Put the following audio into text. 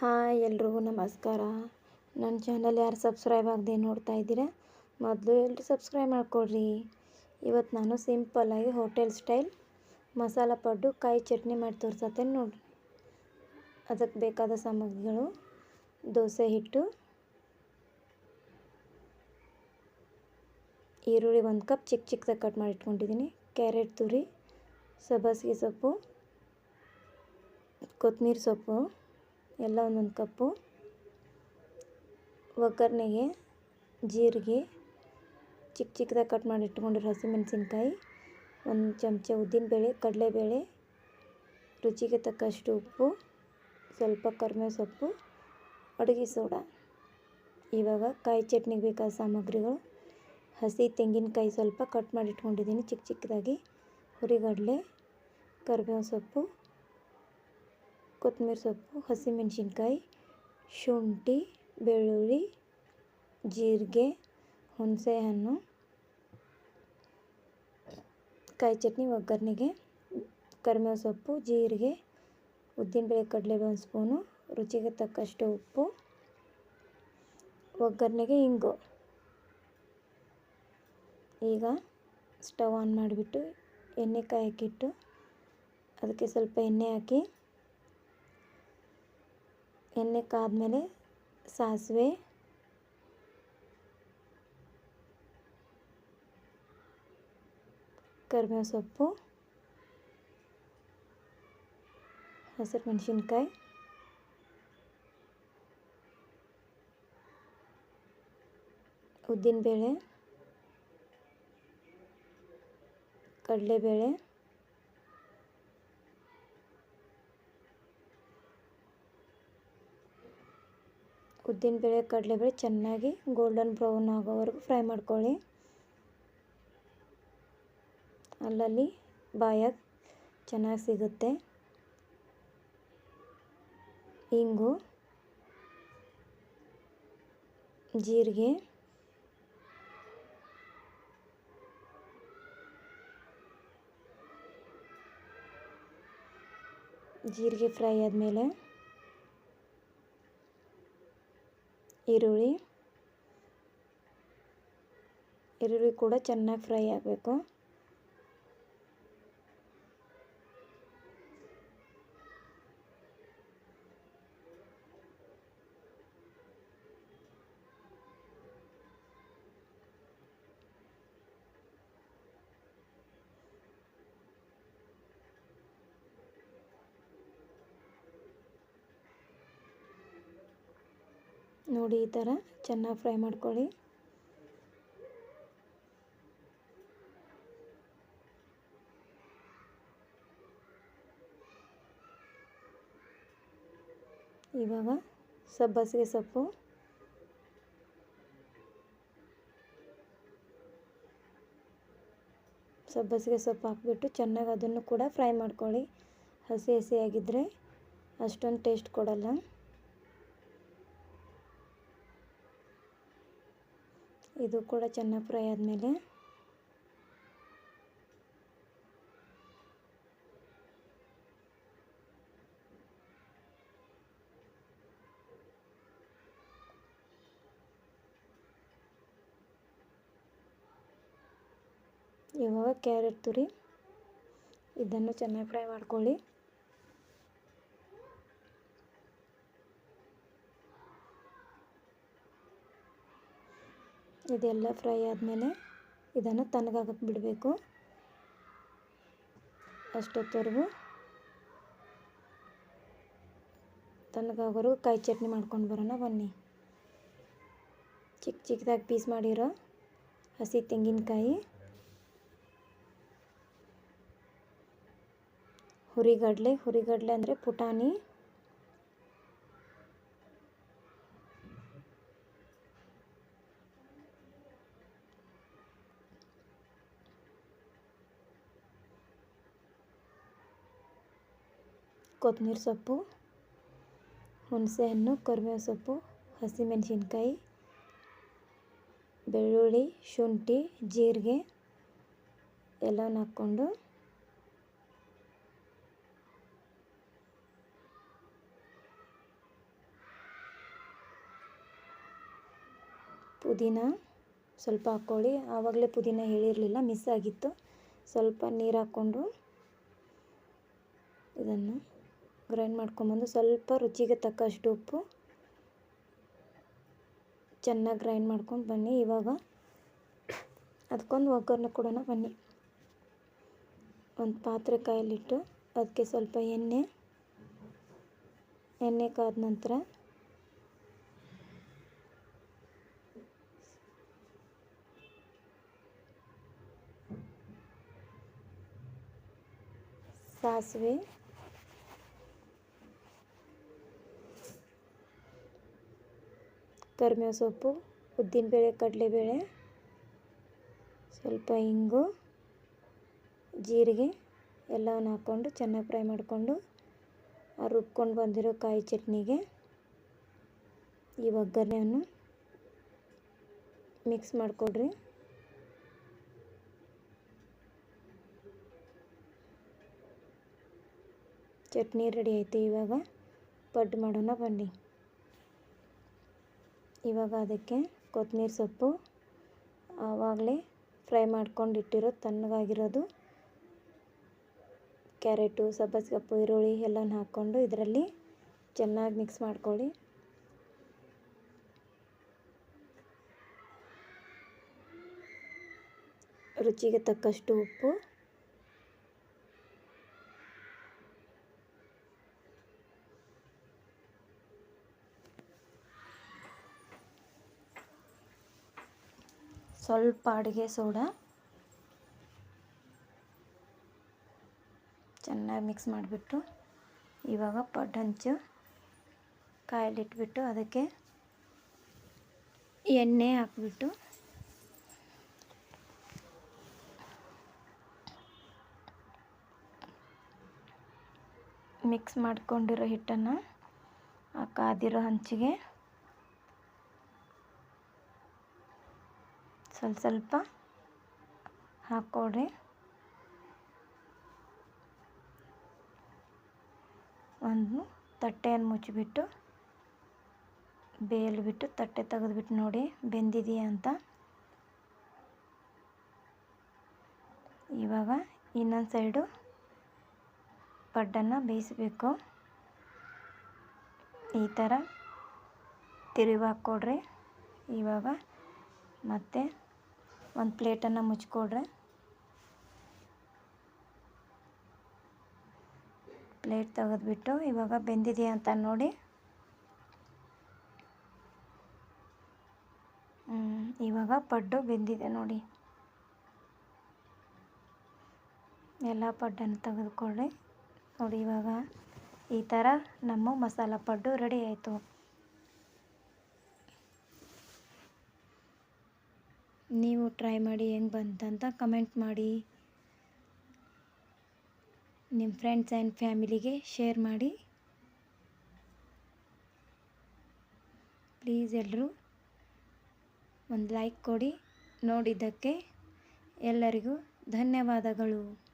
Hi ಎಲ್ರಿಗೂ ನಮಸ್ಕಾರ. ನನ್ನ ಚಾನಲ್ ಯಾರು ಸಬ್ಸ್ಕ್ರೈಬ್ ಆಗದೆ ನೋಡ್ತಾ ಇದ್ದೀರಾ? ಮೊದಲು ಎಲ್ಲರೂ ಸಬ್ಸ್ಕ್ರೈಬ್ ಮಾಡ್ಕೊಳ್ರಿ. ಇವತ್ತು ನಾನು ಸಿಂಪಲ್ಲಾಗಿ ಹೋಟೆಲ್ ಸ್ಟೈಲ್ ಮಸಾಲ ಪಡ್ಡು, ಕಾಯಿ ಚಟ್ನಿ ಮಾಡಿ ತೋರ್ಸತ್ತೇನೆ ನೋಡಿರಿ. ಅದಕ್ಕೆ ಬೇಕಾದ ಸಾಮಗ್ರಿಗಳು, ದೋಸೆ ಹಿಟ್ಟು, ಈರುಳ್ಳಿ ಒಂದು ಕಪ್, ಚಿಕ್ಕ ಚಿಕ್ಕದಾಗಿ ಕಟ್ ಮಾಡಿ ಇಟ್ಕೊಂಡಿದ್ದೀನಿ. ಕ್ಯಾರೆಟ್ ತುರಿ, ಸಬ್ಬಸಿಗೆ ಸೊಪ್ಪು ಕೊತ್ತಂಬರಿ ಸೊಪ್ಪು. ಎಲ್ಲ ಒಂದೊಂದು ಕಪ್ಪು. ಒಗ್ಗರಣೆಗೆ, ಜೀರಿಗೆ ಚಿಕ್ಕ ಚಿಕ್ಕದಾಗಿ ಕಟ್ ಮಾಡಿ ಇಟ್ಕೊಂಡಿರೋ ಹಸಿಮೆಣಸಿನ್ಕಾಯಿ, ಒಂದು ಚಮಚ ಉದ್ದಿನಬೇಳೆ, ಕಡಲೆಬೇಳೆ, ರುಚಿಗೆ ತಕ್ಕಷ್ಟು ಉಪ್ಪು, ಸ್ವಲ್ಪ ಕರ್ಮೇವು ಸೊಪ್ಪು, ಅಡುಗೆ ಸೋಡಾ. ಇವಾಗ ಕಾಯಿ ಚಟ್ನಿಗೆ ಬೇಕಾದ ಸಾಮಗ್ರಿಗಳು. ಹಸಿ ತೆಂಗಿನಕಾಯಿ ಸ್ವಲ್ಪ ಕಟ್ ಮಾಡಿ ಇಟ್ಕೊಂಡಿದ್ದೀನಿ ಚಿಕ್ಕ ಚಿಕ್ಕದಾಗಿ ಹುರಿಗಡಲೆ ಕರಿಬೇವು ಸೊಪ್ಪು ಕೊತ್ತಂಬರಿ ಸೊಪ್ಪು, ಹಸಿಮೆಣಸಿನ್ಕಾಯಿ, ಶುಂಠಿ, ಬೆಳ್ಳುಳ್ಳಿ, ಜೀರಿಗೆ, ಹುಣಸೆಹಣ್ಣು, ಕಾಯಿ ಚಟ್ನಿ, ಒಗ್ಗರಣೆಗೆ ಕರಿಬೇವು ಸೊಪ್ಪು, ಜೀರಿಗೆ, ಉದ್ದಿನಬೇಳೆ ಕಡಲೆ ಒಂದು ಸ್ಪೂನು, ರುಚಿಗೆ ತಕ್ಕಷ್ಟು ಉಪ್ಪು, ಒಗ್ಗರಣೆಗೆ ಇಂಗು. ಈಗ ಸ್ಟವ್ ಆನ್ ಮಾಡಿಬಿಟ್ಟು ಎಣ್ಣೆ ಕಾಯಕ್ಕಿಟ್ಟು ಅದಕ್ಕೆ ಸ್ವಲ್ಪ ಎಣ್ಣೆ ಹಾಕಿ ಎಣ್ಣೆ ಕಾದ್ಮೇಲೆ ಸಾಸಿವೆ ಕರಿಬೇವು ಸೊಪ್ಪು ಹಸಿರು ಮೆಣಸಿನ್ಕಾಯಿ ಉದ್ದಿನಬೇಳೆ ಕಡಲೆಬೇಳೆ ಉದ್ದಿನಬೇಳೆ ಕಡಲೆಬೇಳೆ ಚೆನ್ನಾಗಿ ಗೋಲ್ಡನ್ ಬ್ರೌನ್ ಆಗೋವರೆಗೂ ಫ್ರೈ ಮಾಡ್ಕೊಳ್ಳಿ. ಅಲ್ಲಲ್ಲಿ ಬಾಯಾಗ ಚೆನ್ನಾಗಿ ಸಿಗುತ್ತೆ. ಇಂಗು, ಜೀರಿಗೆ ಜೀರಿಗೆ ಫ್ರೈ ಆದಮೇಲೆ ಈರುಳ್ಳಿ. ಈರುಳ್ಳಿ ಕೂಡ ಚೆನ್ನಾಗಿ ಫ್ರೈ ಆಗಬೇಕು. ನೋಡಿ ಈ ಥರ ಚೆನ್ನಾಗಿ ಫ್ರೈ ಮಾಡ್ಕೊಳ್ಳಿ. ಇವಾಗ ಸಬ್ಬಸಿಗೆ ಸೊಪ್ಪು. ಸಬ್ಬಸಿಗೆ ಸೊಪ್ಪು ಹಾಕಿಬಿಟ್ಟು ಚೆನ್ನಾಗಿ ಅದನ್ನು ಕೂಡ ಫ್ರೈ ಮಾಡ್ಕೊಳ್ಳಿ. ಹಸಿ ಹಸಿಯಾಗಿದ್ದರೆ ಅಷ್ಟೊಂದು ಟೇಸ್ಟ್ ಕೊಡಲ್ಲ. ಇದು ಕೂಡ ಚೆನ್ನಾಗಿ ಫ್ರೈ ಆದಮೇಲೆ. ಇವಾಗ ಕ್ಯಾರೆಟ್ ತುರಿ. ಇದನ್ನು ಚೆನ್ನಾಗಿ ಫ್ರೈ ಮಾಡ್ಕೊಳ್ಳಿ. ಇದೆಲ್ಲ ಫ್ರೈ ಆದಮೇಲೆ ಇದನ್ನು ತಣ್ಣಗಾಗಕ್ಕೆ ಬಿಡಬೇಕು. ಅಷ್ಟೊತ್ತವರೆಗೂ ತಣ್ಣಗಾಗೋರು ಕಾಯಿ ಚಟ್ನಿ ಮಾಡ್ಕೊಂಡು ಬರೋಣ ಬನ್ನಿ. ಚಿಕ್ಕ ಚಿಕ್ಕದಾಗಿ ಪೀಸ್ ಮಾಡಿರೋ ಹಸಿ ತೆಂಗಿನಕಾಯಿ, ಹುರಿಗಡಲೆ ಹುರಿಗಡಲೆ ಅಂದರೆ ಪುಟಾಣಿ ಕೊತ್ತಂಬರಿ ಸೊಪ್ಪು ಹುಣಸೆ ಹಣ್ಣು ಕರಿಬೇವು ಸೊಪ್ಪು, ಹಸಿಮೆಣಸಿನ್ಕಾಯಿ, ಬೆಳ್ಳುಳ್ಳಿ, ಶುಂಠಿ, ಜೀರಿಗೆ ಎಲ್ಲವನ್ನ ಹಾಕ್ಕೊಂಡು ಪುದೀನ ಸ್ವಲ್ಪ ಹಾಕ್ಕೊಳ್ಳಿ. ಆವಾಗಲೇ ಪುದೀನ ಹೇಳಿರಲಿಲ್ಲ, ಮಿಸ್ ಆಗಿತ್ತು. ಸ್ವಲ್ಪ ನೀರು ಹಾಕ್ಕೊಂಡು ಇದನ್ನು ಗ್ರೈಂಡ್ ಮಾಡ್ಕೊಂಬಂದು ಸ್ವಲ್ಪ ರುಚಿಗೆ ತಕ್ಕಷ್ಟು ಉಪ್ಪು ಚೆನ್ನಾಗಿ ಗ್ರೈಂಡ್ ಮಾಡ್ಕೊಂಡು ಬನ್ನಿ. ಇವಾಗ ಅದಕ್ಕೊಂದು ಒಗ್ಗರಣೆ ಕೊಡೋಣ ಬನ್ನಿ. ಒಂದು ಪಾತ್ರೆ ಕಾಯಲ್ಲಿಟ್ಟು ಅದಕ್ಕೆ ಸ್ವಲ್ಪ ಎಣ್ಣೆ ಎಣ್ಣೆ ಕಾದ ನಂತರ ಸಾಸಿವೆ ಕರಿಬೇವು ಸೊಪ್ಪು ಉದ್ದಿನಬೇಳೆ ಕಡಲೆಬೇಳೆ ಸ್ವಲ್ಪ ಇಂಗು, ಜೀರಿಗೆ ಎಲ್ಲವನ್ನು ಹಾಕ್ಕೊಂಡು ಚೆನ್ನಾಗಿ ಫ್ರೈ ಮಾಡಿಕೊಂಡು ರುಬ್ಕೊಂಡು ಬಂದಿರೋ ಕಾಯಿ ಚಟ್ನಿಗೆ ಈ ಒಗ್ಗರಣೆಯನ್ನು ಮಿಕ್ಸ್ ಮಾಡಿಕೊಡ್ರಿ. ಚಟ್ನಿ ರೆಡಿ ಆಯಿತು ಇವಾಗ ಪಡ್ಡು ಮಾಡೋಣ ಬನ್ನಿ. ಇವಾಗ ಅದಕ್ಕೆ ಕೊತ್ತಂಬರಿ ಸೊಪ್ಪು ಆವಾಗಲೇ ಫ್ರೈ ಮಾಡ್ಕೊಂಡು ಇಟ್ಟಿರೋ ತಣ್ಣಗಾಗಿರೋದು ಕ್ಯಾರೆಟು, ಸಬ್ಬಸ್ಗಪ್ಪು, ಈರುಳ್ಳಿ ಎಲ್ಲನೂ ಹಾಕ್ಕೊಂಡು ಇದರಲ್ಲಿ ಚೆನ್ನಾಗಿ ಮಿಕ್ಸ್ ಮಾಡ್ಕೊಳ್ಳಿ. ರುಚಿಗೆ ತಕ್ಕಷ್ಟು ಉಪ್ಪು. ಸ್ವಲ್ಪ ಅಡುಗೆ ಸೋಡಾ. ಚೆನ್ನಾಗಿ ಮಿಕ್ಸ್ ಮಾಡಿಬಿಟ್ಟು ಇವಾಗ ಪಡ್ಡಂಚು ಕಾಯಲಿಟ್ಬಿಟ್ಟು ಅದಕ್ಕೆ ಎಣ್ಣೆ ಹಾಕ್ಬಿಟ್ಟು ಮಿಕ್ಸ್ ಮಾಡ್ಕೊಂಡಿರೋ ಹಿಟ್ಟನ್ನು ಆ ಕಾದಿರೋ ಹಂಚಿಗೆ ಸ್ವಲ್ಪ ಸ್ವಲ್ಪ ಹಾಕ್ಕೊಡ್ರಿ. ಒಂದು ತಟ್ಟೆಯನ್ನು ಮುಚ್ಚಿಬಿಟ್ಟು ಬೇಯಲ್ಬಿಟ್ಟು ತಟ್ಟೆ ತೆಗೆದ್ಬಿಟ್ಟು ನೋಡಿ ಬೆಂದಿದೆಯಾ ಅಂತ. ಇವಾಗ ಇನ್ನೊಂದು ಸೈಡು ಪಡ್ಡನ್ನು ಬೇಯಿಸಬೇಕು. ಈ ಥರ ತಿರುವಿ ಹಾಕ್ಕೊಡ್ರಿ ಇವಾಗ ಮತ್ತೆ ಒಂದು ಪ್ಲೇಟನ್ನು ಮುಚ್ಕೊಡ್ರಿ ಪ್ಲೇಟ್ ತೆಗೆದ್ಬಿಟ್ಟು ಇವಾಗ ಬೆಂದಿದೆಯಾ ಅಂತ ನೋಡಿ. ಇವಾಗ ಪಡ್ಡು ಬೆಂದಿದೆ ನೋಡಿ. ಎಲ್ಲ ಪಡ್ಡನ್ನು ತೆಗೆದುಕೊಳ್ಳಿ. ನೋಡಿ ಇವಾಗ ಈ ಥರ ನಮ್ಮ ಮಸಾಲ ಪಡ್ಡು ರೆಡಿ ಆಯಿತು. ನೀವು ಟ್ರೈ ಮಾಡಿ ಹೆಂಗೆ ಬಂತಂತ ಕಮೆಂಟ್ ಮಾಡಿ. ನಿಮ್ಮ ಫ್ರೆಂಡ್ಸ್ ಆ್ಯಂಡ್ ಫ್ಯಾಮಿಲಿಗೆ ಶೇರ್ ಮಾಡಿ. ಪ್ಲೀಸ್ ಎಲ್ಲರೂ ಒಂದು ಲೈಕ್ ಕೊಡಿ. ನೋಡಿದ್ದಕ್ಕೆ ಎಲ್ಲರಿಗೂ ಧನ್ಯವಾದಗಳು.